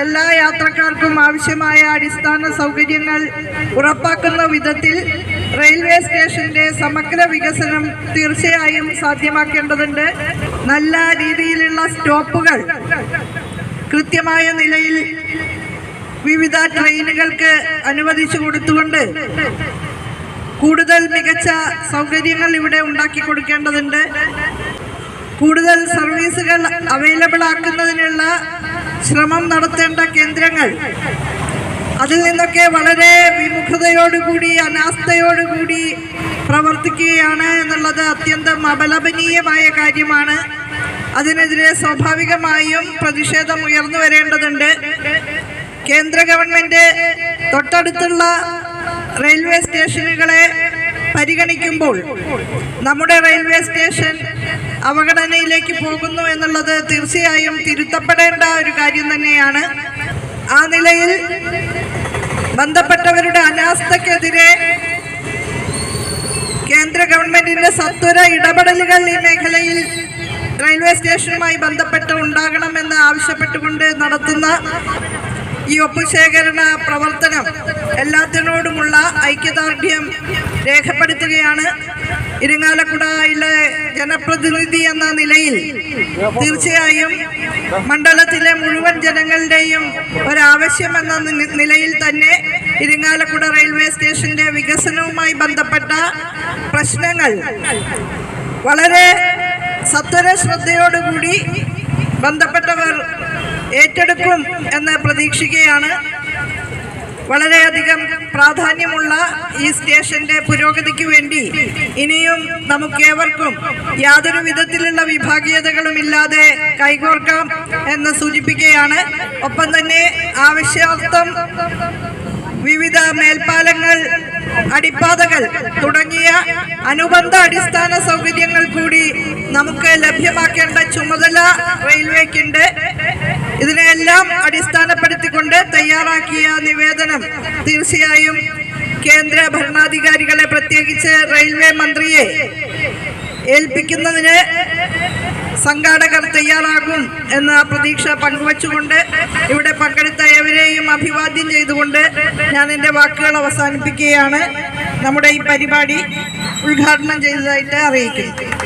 എല്ലാ യാത്രക്കാർക്കും ആവശ്യമായ അടിസ്ഥാന സൗകര്യങ്ങൾ ഉറപ്പാക്കുന്ന വിധത്തിൽ റെയിൽവേ സ്റ്റേഷന്റെ സമഗ്ര വികസനം തീർച്ചയായും സാധ്യമാക്കേണ്ടതുണ്ട്. നല്ല രീതിയിലുള്ള സ്റ്റോപ്പുകൾ കൃത്യമായ നിലയിൽ വിവിധ ട്രെയിനുകൾക്ക് അനുവദിച്ചു കൊടുത്തുകൊണ്ട് കൂടുതൽ മികച്ച സൗകര്യങ്ങൾ ഇവിടെ ഉണ്ടാക്കി കൊടുക്കേണ്ടതുണ്ട്. കൂടുതൽ സർവീസുകൾ അവൈലബിൾ ആക്കുന്നതിനുള്ള ശ്രമം നടത്തേണ്ട കേന്ദ്രങ്ങൾ. അതിൽ നിന്നൊക്കെ വളരെ വിമുഖതയോടുകൂടി അനാസ്ഥയോടുകൂടി പ്രവർത്തിക്കുകയാണ് എന്നുള്ളത് അത്യന്തം അപലപനീയമായ കാര്യമാണ്. അതിനെതിരെ സ്വാഭാവികമായും പ്രതിഷേധം ഉയർന്നു വരേണ്ടതുണ്ട്. കേന്ദ്ര ഗവൺമെന്റ് തൊട്ടടുത്തുള്ള റെയിൽവേ സ്റ്റേഷനുകളെ പരിഗണിക്കുമ്പോൾ നമ്മുടെ റെയിൽവേ സ്റ്റേഷൻ അവഗണനയിലേക്ക് പോകുന്നു എന്നുള്ളത് തീർച്ചയായും തിരുത്തപ്പെടേണ്ട ഒരു കാര്യം തന്നെയാണ്. ആ നിലയിൽ ബന്ധപ്പെട്ടവരുടെ അനാസ്ഥക്കെതിരെ കേന്ദ്ര ഗവൺമെന്റിന്റെ സത്വര ഇടപെടലുകൾ ഈ മേഖലയിൽ റെയിൽവേ സ്റ്റേഷനുമായി ബന്ധപ്പെട്ട് ഉണ്ടാകണമെന്ന് ആവശ്യപ്പെട്ടുകൊണ്ട് നടത്തുന്ന ഈ ഒപ്പുശേഖരണ പ്രവർത്തനം എല്ലാത്തിനോടുമുള്ള ഐക്യദാർഢ്യം രേഖപ്പെടുത്തുകയാണ്. ഇരിങ്ങാലക്കുടയിലെ ജനപ്രതിനിധി എന്ന നിലയിൽ തീർച്ചയായും മണ്ഡലത്തിലെ മുഴുവൻ ജനങ്ങളുടെയും ഒരാവശ്യം എന്ന നിലയിൽ തന്നെ ഇരിങ്ങാലക്കുട റെയിൽവേ സ്റ്റേഷന്റെ വികസനവുമായി ബന്ധപ്പെട്ട പ്രശ്നങ്ങൾ വളരെ സത്വര ശ്രദ്ധയോടുകൂടി ബന്ധപ്പെട്ടവർ ഏറ്റെടുക്കും എന്ന് പ്രതീക്ഷിക്കുകയാണ്. വളരെയധികം പ്രാധാന്യമുള്ള ഈ സ്റ്റേഷന്റെ പുരോഗതിക്ക് വേണ്ടി ഇനിയും നമുക്കേവർക്കും യാതൊരു വിധത്തിലുള്ള വിഭാഗീയതകളും ഇല്ലാതെ കൈകോർക്കാം എന്ന് സൂചിപ്പിക്കുകയാണ്. ഒപ്പം തന്നെ ആവശ്യാർത്ഥം വിവിധ മേൽപ്പാലങ്ങൾ അടിപ്പാതകൾ തുടങ്ങിയ അനുബന്ധ അടിസ്ഥാന സൗകര്യങ്ങൾ കൂടി നമുക്ക് ലഭ്യമാക്കേണ്ട ചുമതല റെയിൽവേക്കുണ്ട്. ഇതിനെല്ലാം അടിസ്ഥാനപ്പെടുത്തിക്കൊണ്ട് തയ്യാറാക്കിയ നിവേദനം തീർച്ചയായും കേന്ദ്ര ഭരണാധികാരികളെ പ്രത്യേകിച്ച് റെയിൽവേ മന്ത്രിയെ ഏൽപ്പിക്കുന്നതിന് സംഘാടകർ തയ്യാറാകും എന്ന പ്രതീക്ഷ പങ്കുവച്ചുകൊണ്ട് ഇവിടെ പങ്കെടുത്ത ഏവരെയും അഭിവാദ്യം ചെയ്തുകൊണ്ട് ഞാൻ എന്റെ വാക്കുകൾ അവസാനിപ്പിക്കുകയാണ്. നമ്മുടെ ഈ പരിപാടി ഉദ്ഘാടനം ചെയ്തതായിട്ട് അറിയിക്കുന്നു.